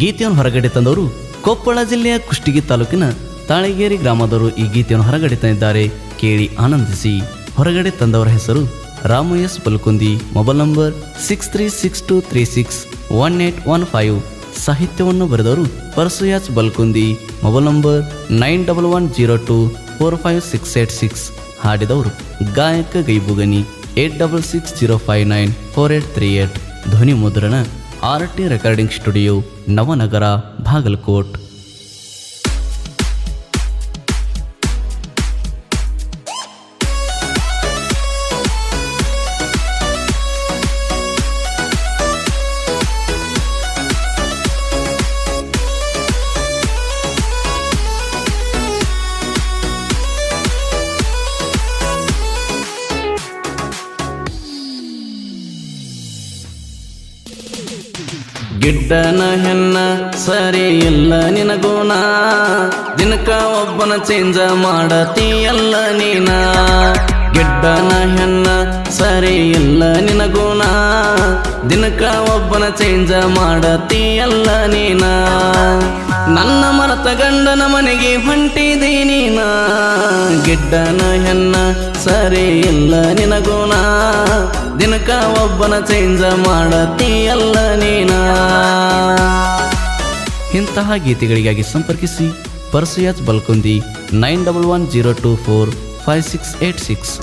ಗೀತೆಯನ್ನು ಹೊರಗಡೆ ತಂದವರು ಕೊಪ್ಪಳ ಜಿಲ್ಲೆಯ ಕುಷ್ಟಗಿ ತಾಲೂಕಿನ ತಾಳಗೇರಿ ಗ್ರಾಮದವರು ಈ ಗೀತೆಯನ್ನು ಹೊರಗಡೆ ತಂದಿದ್ದಾರೆ. ಕೇಳಿ ಆನಂದಿಸಿ. ಹೊರಗಡೆ ತಂದವರ ಹೆಸರು Ramu S Balkundi mobile number six three six two three six one eight one five ಸಾಹಿತ್ಯವನ್ನು ಬರೆದವರು ಪರಸುಯಾಜ್ Balkundi. Mobile number nine double one zero two four five six eight six ಹಾಡಿದವರು ಗಾಯಕ Gaibugani eight double six zero five nine four eight three eight ಧ್ವನಿ ಮುದ್ರಣ R T recording studio Navanagar Bagalkot. ಗಿಡ್ಡನ ಹೆಣ್ಣ ಸರಿ ಇಲ್ಲ ನಿನಗೋಣ. ದಿನಕ ಒಬ್ಬನ ಚೇಂಜ ಮಾಡತಿ ಎಲ್ಲ ನೀನ. ಗಿಡ್ಡನ ಹೆಣ್ಣ ಸರಿ ಇಲ್ಲ ನಿನಗೋಣ. ದಿನಕ ಒಬ್ಬನ ಚೇಂಜ ಮಾಡತೀಯಲ್ಲ ನೀನ. ನನ್ನ ಮರತ ಗಂಡನ ಮನೆಗೆ ಹೊಂಟಿದೆ ನೀನ. ಗಿಡ್ಡನ ಹೆಣ್ಣ ಸರಿ ಇಲ್ಲ ನಿನಗೂನ ದಿನಕ ಒಬ್ಬನ ಚೇಂಜ ಮಾಡತಿ ಎಲ್ಲ ನೀನ? ಇಂತಹ ಗೀತೆಗಳಿಗಾಗಿ ಸಂಪರ್ಕಿಸಿ ಪರ್ಸಿಯಾಜ್ Balkundi nine double one zero two four five six eight six.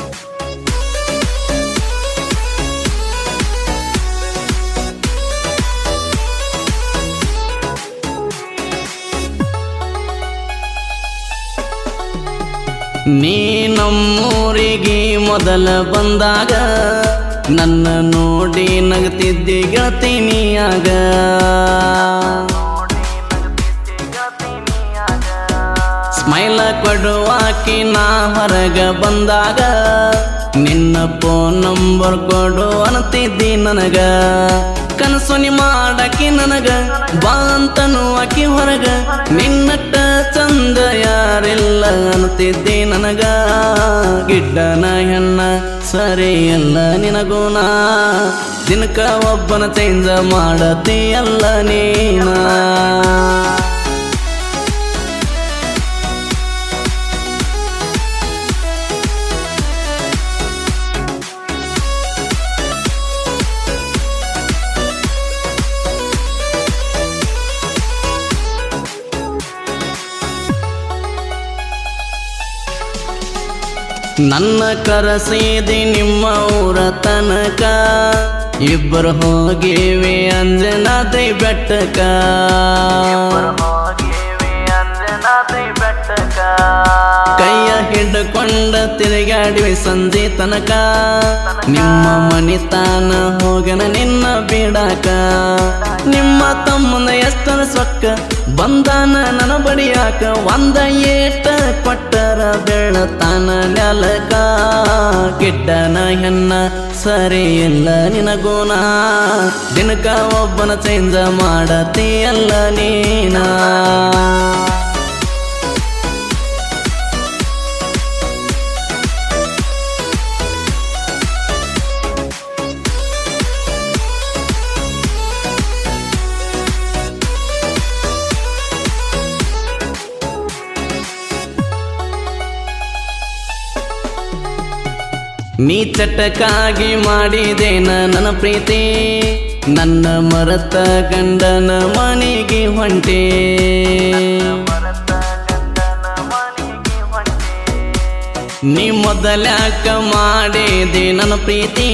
ನೀ ನಮ್ಮೂರಿಗೆ ಮೊದಲ ಬಂದಾಗ ನನ್ನ ನೋಡಿ ನಗತಿದ್ದಿ ಗೆಳತಿನಿಯಾಗ ಸ್ಮೈಲ ಕೊಡುವಾಕಿ ನಾ ಹೊರಗ ಬಂದಾಗ. ನಿನ್ನ ಫೋನ್ ನಂಬರ್ ಕೊಡು ಅನ್ತಿದ್ದಿ ನನಗ. ಕನಸೊನಿ ಮಾಡಕಿ ನನಗ. ಬಾ ಅಂತನು ಆಕಿ ಹೊರಗ. ನಿನ್ನಟ್ಟ ಚಂದ ಯಾರಿಲ್ಲ ಅನ್ತಿದ್ದಿ ನನಗ. ಗಿಡ್ಡನ ಹೆಣ್ಣ ಸರಿ ಎಲ್ಲ ನಿನಗುಣ. ದಿನಕ ಒಬ್ಬನ ಚೇಂಜ ಮಾಡತಿ ಎಲ್ಲ ನೀನ. ನನ್ನ ಕರಸಿದಿ ನಿಮ್ಮ ಊರ ತನಕ. ಇಬ್ಬರು ಹೋಗಿವಿ ಅಂಜನಾದ್ರಿ ಬೆಟ್ಟಕ. ಕೈಯ ಹಿಡ್ಕೊಂಡ ತಿರುಗಾಡಿವೆ ಸಂಜೆ ತನಕ ನಿಮ್ಮ ಮನಿತಾನ ಹೋಗನ ನಿನ್ನ ಬಿಡಾಕ. ನಿಮ್ಮ ತಮ್ಮನ ಎಷ್ಟನ ಸೊಕ್ಕ ಬಂದಾನ ನನ್ನ ಬಡಿಯಾಕ ಒಂದ ಏಟ ಕೊಟ್ಟರ ಬೆಳತಾನ ನೆಲಕ ಗಿಡ್ಡನ ಹೆಣ್ಣ ಸರಿ ಇಲ್ಲ ನಿನಗೂನ. ದಿನಕ ಒಬ್ಬನ ಚೇಂಜ ಮಾಡತಿ ನೀನಾ ನೀನ. ನೀ ಚಟಕಾಗಿ ಮಾಡಿದೇನ ನನ್ನ ಪ್ರೀತಿ? ನನ್ನ ಮರತ ಗಂಡನ ಮನೆಗೆ ಹೊಂಟೆ. ನೀ ಮೊದಲ್ಯಾಕ ಮಾಡಿದೆ ನನ್ನ ಪ್ರೀತಿ.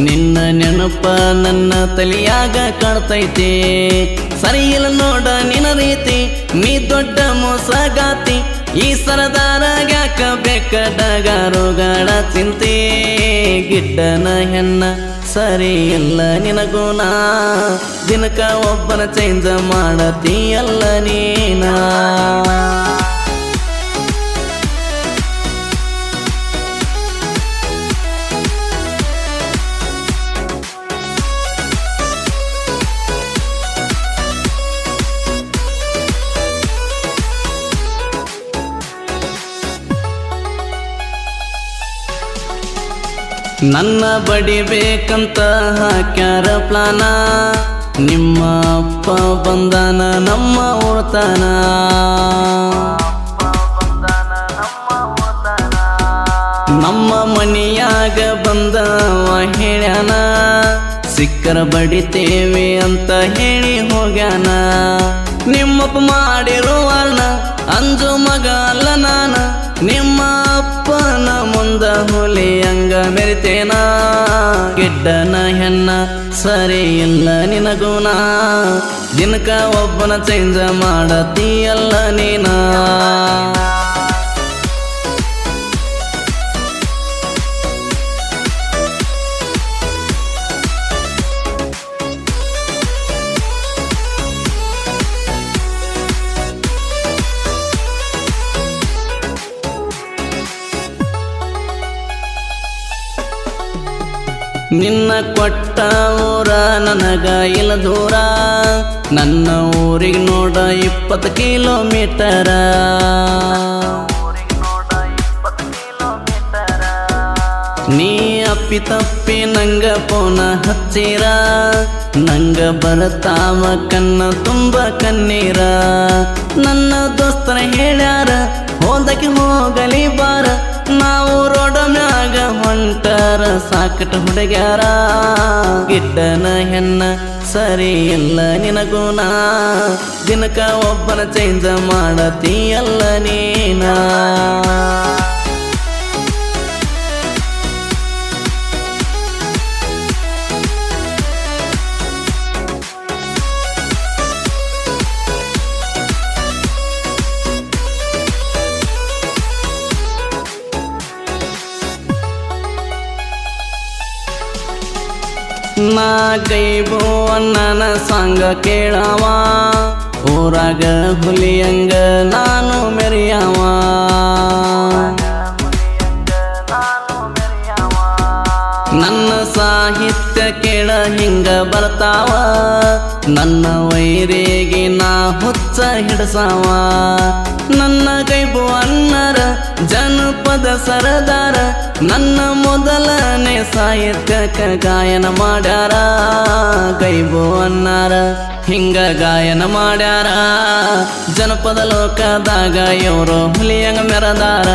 ನಿನ್ನ ನೆನಪ ನನ್ನ ತಲೆಯಾಗ ಕಾಣ್ತೈತಿ. ಸರಿ ಇಲ್ಲ ನೋಡ ನಿನ್ನ ರೀತಿ, ನೀ ದೊಡ್ಡ ಮೋಸಗಾತಿ. ಈ ಸರದಾರ ಯಾಕ ಬೆಕ್ಕಡಗಾರುಗಳ ಚಿಂತೆ ಗಿಡ್ಡನ ಹೆಣ್ಣ. ಸರಿ ಇಲ್ಲ ನಾ ದಿನಕ ಒಬ್ಬನ ಚೇಂಜ್ ಅಲ್ಲ ನೀನ. ನನ್ನ ಬಡಿಬೇಕಂತ ಹಾಕ್ಯಾರ ಪ್ಲಾನ. ನಿಮ್ಮ ಅಪ್ಪ ಬಂದನ, ನಮ್ಮ ಉಳ್ತಾನ ನಮ್ಮ ಮನೆಯಾಗ ಬಂದ ಹೇಳ್ಯಾನ, ಸಿಕ್ಕರ ಬಡಿತೇವೆ ಅಂತ ಹೇಳಿ ಹೋಗ್ಯಾನ. ನಿಮ್ಮಪ್ಪ ಮಾಡಿರುವ ಅಂಜು ಮಗ ಅಲ್ಲ ನಾನ, ನಿಮ್ಮ ಮುಂದ ಹುಲಿ ಹಂಗ ಮೆರಿತೇನ? ಗಿಡ್ಡನ ಹೆಣ್ಣ ಸರಿ ಇಲ್ಲ ನಿನಗುಣ ದಿನಕ ಒಬ್ಬನ ಚೇಂಜ್ ಮಾಡತೀಯಲ್ಲ ನೀನ ನಿನ್ನ ಕೊಟ್ಟ ಊರ ನನಗ ಇಲ್ಲ ದೂರ. ನನ್ನ ಊರಿಗೆ ನೋಡ ಇಪ್ಪತ್ತು ಕಿಲೋಮೀಟರ. ನೀ ಅಪ್ಪಿ ತಪ್ಪಿ ನಂಗ ಪೋನ ಹಚ್ಚಿರ. ನಂಗ ಬರತಾವ ಕನ್ನ ತುಂಬ ಕಣ್ಣೀರ. ನನ್ನ ದೋಸ್ತರ ಹೇಳ್ಯಾರ, ಹೋದಕ್ಕೆ ಹೋಗಲಿ ಬಾರ. ನಾವು ರೋಡ ಮ್ಯಾಗ ಹೊಂಟರ ಸಾಕಟ ಹುಡುಗ್ಯಾರ. ಗಿಡ್ಡನ ಹೆಣ್ಣ ಸರಿ ಇಲ್ಲ ನಿನಗುಣ ದಿನಕ ಒಬ್ಬನ ಚೇಂಜ್ ಮಾಡತೀಯಲ್ಲ ನೀನಾ. ನಾ ಭೋವನ್ನನ ಸಂಗ ಕೇಳವ. ಊರಾಗ ಹುಲಿಯಂಗ ನಾನು ಮೆರೆಯವ. ನನ್ನ ಸಾಹಿತ್ಯ ಕೇಳ ಹಿಂಗ ಬರ್ತಾವ. ನನ್ನ ವೈರಿಗೆ ನಾ ಹುಚ್ಚ ಹಿಡಸಾವ. ನನ್ನ ಕೈಬು ಅನ್ನರ ಜನಪದ ಸರದಾರ. ನನ್ನ ಮೊದಲನೇ ಸಾಹಿತ್ಯಕ ಗಾಯನ ಮಾಡ್ಯಾರ. ಕೈಬು ಅನ್ನಾರ ಹಿಂಗ ಗಾಯನ ಮಾಡ್ಯಾರ. ಜನಪದ ಲೋಕದಾಗ ಇವರು ಹುಲಿಯಂಗ ಮೆರದಾರ.